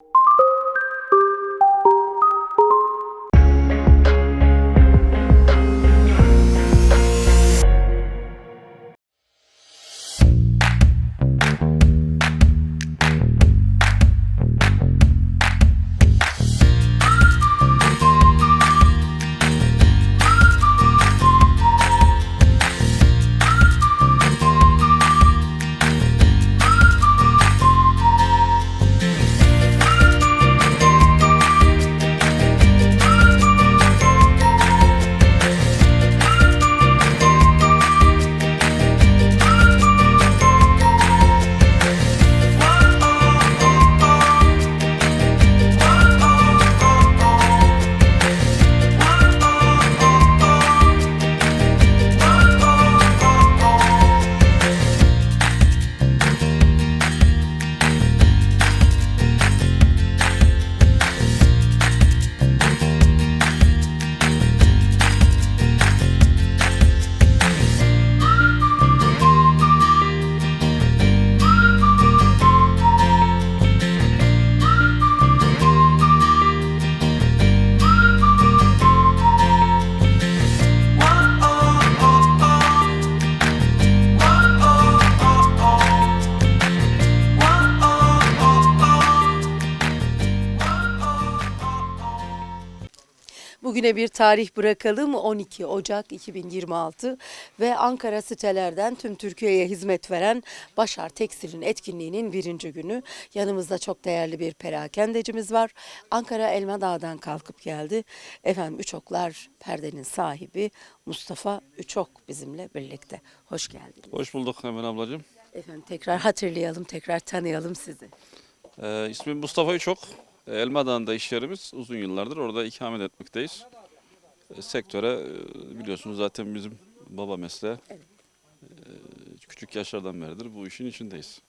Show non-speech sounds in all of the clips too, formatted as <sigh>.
you Bugüne bir tarih bırakalım 12 Ocak 2026 ve Ankara sitelerden tüm Türkiye'ye hizmet veren Başar Tekstil'in etkinliğinin birinci günü. Yanımızda çok değerli bir perakendecimiz var. Ankara Elmadağ'dan kalkıp geldi. Efendim Üçoklar perdenin sahibi Mustafa Üçok bizimle birlikte. Hoş geldiniz. Hoş bulduk Hemen ablacığım. Efendim tekrar hatırlayalım, tekrar tanıyalım sizi. Ee, ismim Mustafa Üçok. Ee, Elmadağ'ında iş yerimiz uzun yıllardır orada ikamet etmekteyiz. Ee, sektöre e, biliyorsunuz zaten bizim baba mesleği. Evet. Küçük yaşlardan beridir bu işin içindeyiz.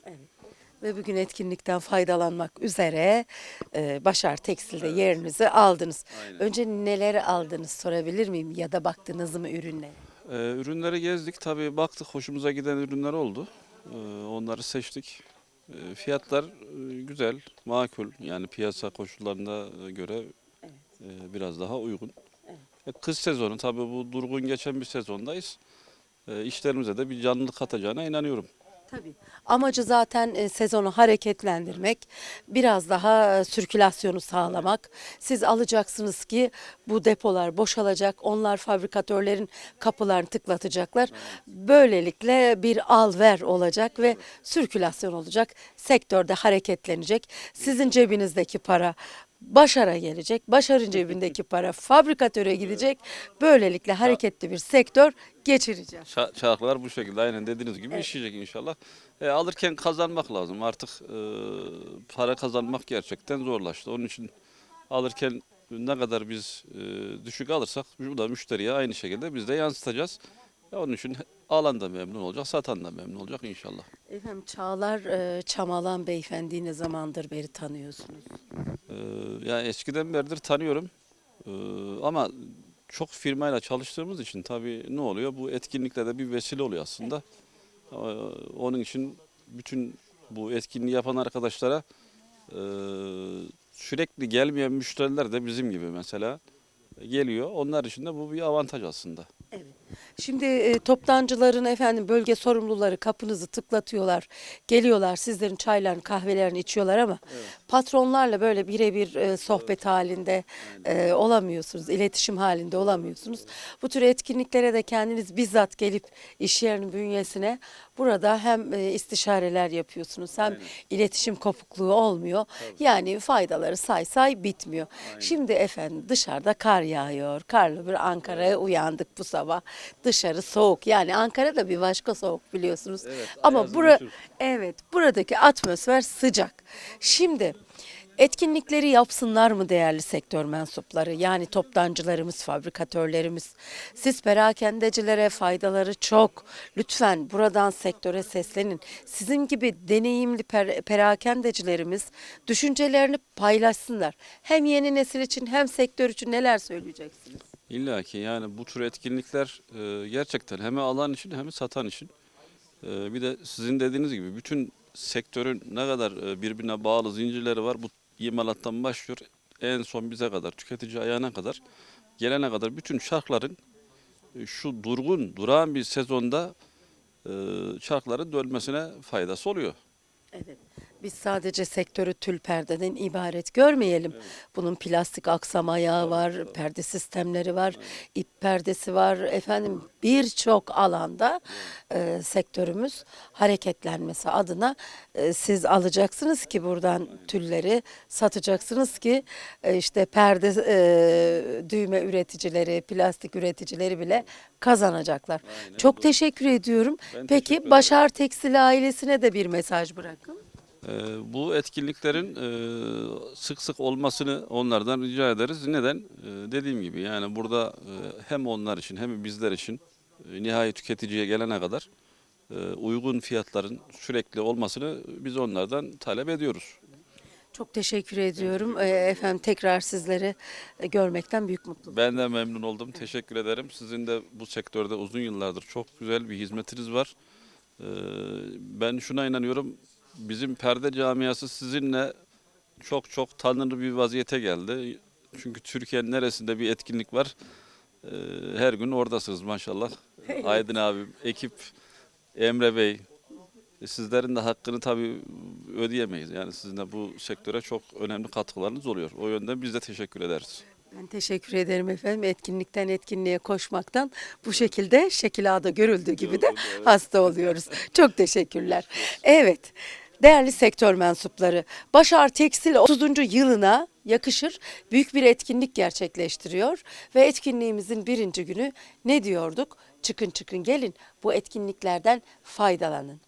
Ve bugün etkinlikten faydalanmak üzere e, Başar Tekstil'de yerinizi aldınız. Aynen. Önce neleri aldınız sorabilir miyim ya da baktınız mı ürünlere? Ee, ürünleri gezdik. Tabii baktık hoşumuza giden ürünler oldu. Onları seçtik. Ee, fiyatlar e, güzel, makul. Yani piyasa koşullarına e, göre e, biraz daha uygun. E, kış sezonu tabii bu durgun geçen bir sezondayız. İşlerimize de bir canlılık katacağına inanıyorum. Tabii. Amacı zaten e, sezonu hareketlendirmek, biraz daha e, sirkülasyonu sağlamak. Siz alacaksınız ki bu depolar boşalacak, onlar fabrikatörlerin kapılarını tıklatacaklar. Böylelikle bir al ver olacak ve sirkülasyon olacak. Sektörde hareketlenecek. Sizin cebinizdeki para Başar'a gelecek. Başar'ın cebindeki para fabrikatöre gidecek. Böylelikle hareketli bir sektör geçireceğiz. Ça- çarklar bu şekilde aynen dediğiniz gibi işleyecek inşallah. E, alırken kazanmak lazım. Artık e, para kazanmak gerçekten zorlaştı. Onun için alırken ne kadar biz e, düşük alırsak bu da müşteriye aynı şekilde biz de yansıtacağız. E, onun için alan da memnun olacak, satan da memnun olacak inşallah. Efendim Çağlar e, Çamalan beyefendiyi ne zamandır beri tanıyorsunuz? Ee, yani eskiden beridir tanıyorum. Ee, ama çok firmayla çalıştığımız için tabii ne oluyor? Bu etkinliklerde bir vesile oluyor aslında. Ee, onun için bütün bu etkinliği yapan arkadaşlara e, sürekli gelmeyen müşteriler de bizim gibi mesela geliyor. Onlar için de bu bir avantaj aslında. Evet. Şimdi e, toptancıların efendim bölge sorumluları kapınızı tıklatıyorlar. Geliyorlar sizlerin çaylarını kahvelerini içiyorlar ama patronlarla böyle birebir e, sohbet halinde e, olamıyorsunuz. iletişim halinde olamıyorsunuz. Bu tür etkinliklere de kendiniz bizzat gelip iş yerinin bünyesine burada hem e, istişareler yapıyorsunuz hem iletişim kopukluğu olmuyor. Yani faydaları say say bitmiyor. Şimdi efendim dışarıda kar yağıyor. Karlı bir Ankara'ya uyandık bu sabah. Dışarı soğuk. Yani Ankara da bir başka soğuk biliyorsunuz. Evet, Ama bura evet buradaki atmosfer sıcak. Şimdi Etkinlikleri yapsınlar mı değerli sektör mensupları? Yani toptancılarımız, fabrikatörlerimiz. Siz perakendecilere faydaları çok. Lütfen buradan sektöre seslenin. Sizin gibi deneyimli per- perakendecilerimiz düşüncelerini paylaşsınlar. Hem yeni nesil için hem sektör için neler söyleyeceksiniz? İlla ki yani bu tür etkinlikler e, gerçekten hem alan için hem satan için. E, bir de sizin dediğiniz gibi bütün sektörün ne kadar e, birbirine bağlı zincirleri var. Bu imalattan başlıyor. En son bize kadar, tüketici ayağına kadar gelene kadar bütün çarkların e, şu durgun, durağan bir sezonda e, çarkların dönmesine faydası oluyor. Evet. Biz sadece sektörü tül perdeden ibaret görmeyelim. Bunun plastik aksam ayağı var, perde sistemleri var, ip perdesi var. Efendim birçok alanda e, sektörümüz hareketlenmesi adına e, siz alacaksınız ki buradan tülleri satacaksınız ki e, işte perde e, düğme üreticileri, plastik üreticileri bile kazanacaklar. Çok teşekkür ediyorum. Ben Peki teşekkür. Başar Tekstil ailesine de bir mesaj bırakın. Ee, bu etkinliklerin e, sık sık olmasını onlardan rica ederiz. Neden? Ee, dediğim gibi yani burada e, hem onlar için hem bizler için e, nihai tüketiciye gelene kadar uygun fiyatların sürekli olmasını biz onlardan talep ediyoruz. Çok teşekkür ediyorum. Ee, Efendim tekrar sizleri görmekten büyük mutluluk. Ben de memnun oldum. Teşekkür ederim. Sizin de bu sektörde uzun yıllardır çok güzel bir hizmetiniz var. Ben şuna inanıyorum. Bizim perde camiası sizinle çok çok tanınır bir vaziyete geldi. Çünkü Türkiye'nin neresinde bir etkinlik var. Ee, her gün oradasınız maşallah. Aydın abim, ekip, Emre Bey. E, Sizlerin de hakkını tabii ödeyemeyiz. Yani sizin de bu sektöre çok önemli katkılarınız oluyor. O yönden biz de teşekkür ederiz. Ben teşekkür ederim efendim. Etkinlikten etkinliğe koşmaktan bu şekilde şekil ağda görüldüğü gibi de hasta oluyoruz. <laughs> Çok teşekkürler. Evet. Değerli sektör mensupları, Başar Tekstil 30. yılına yakışır büyük bir etkinlik gerçekleştiriyor ve etkinliğimizin birinci günü ne diyorduk? Çıkın çıkın gelin bu etkinliklerden faydalanın.